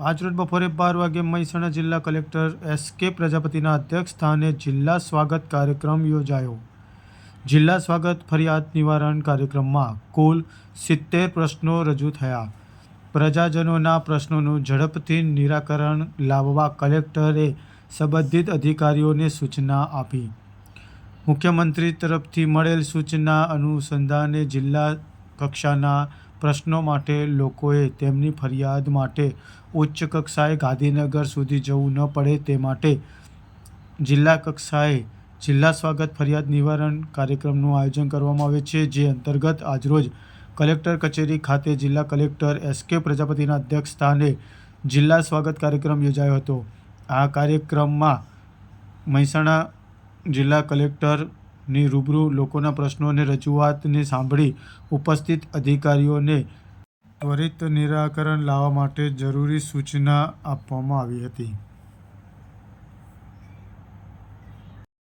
આજરોજ બપોરે બાર વાગે મહેસાણા જિલ્લા કલેક્ટર એસ કે પ્રજાપતિના અધ્યક્ષ સ્થાને જિલ્લા સ્વાગત કાર્યક્રમ યોજાયો. જિલ્લા સ્વાગત ફરિયાદ નિવારણ કાર્યક્રમમાં કુલ સિત્તેર પ્રશ્નો રજૂ થયા. પ્રજાજનોના પ્રશ્નોનું ઝડપથી નિરાકરણ લાવવા કલેક્ટરે સંબંધિત અધિકારીઓને સૂચના આપી. મુખ્યમંત્રી તરફથી મળેલ સૂચના અનુસંધાને જિલ્લા કક્ષાના પ્રશ્નો માટે લોકોએ તેમની ફરિયાદ માટે ઉચ્ચ કક્ષાએ ગાંધીનગર સુધી જવું ન પડે તે માટે જિલ્લા કક્ષાએ જિલ્લા સ્વાગત ફરિયાદ નિવારણ કાર્યક્રમનું આયોજન કરવામાં આવે છે, જે અંતર્ગત આજરોજ કલેક્ટર કચેરી ખાતે જિલ્લા કલેક્ટર એસ કે પ્રજાપતિના અધ્યક્ષ સ્થાને જિલ્લા સ્વાગત કાર્યક્રમ યોજાયો હતો. આ કાર્યક્રમમાં મહેસાણા જિલ્લા કલેક્ટરની રૂબરૂ લોકોના પ્રશ્નો અને રજૂઆતને સાંભળી ઉપસ્થિત અધિકારીઓને ત્વરિત નિરાકરણ લાવવા માટે જરૂરી સૂચના આપવામાં આવી હતી.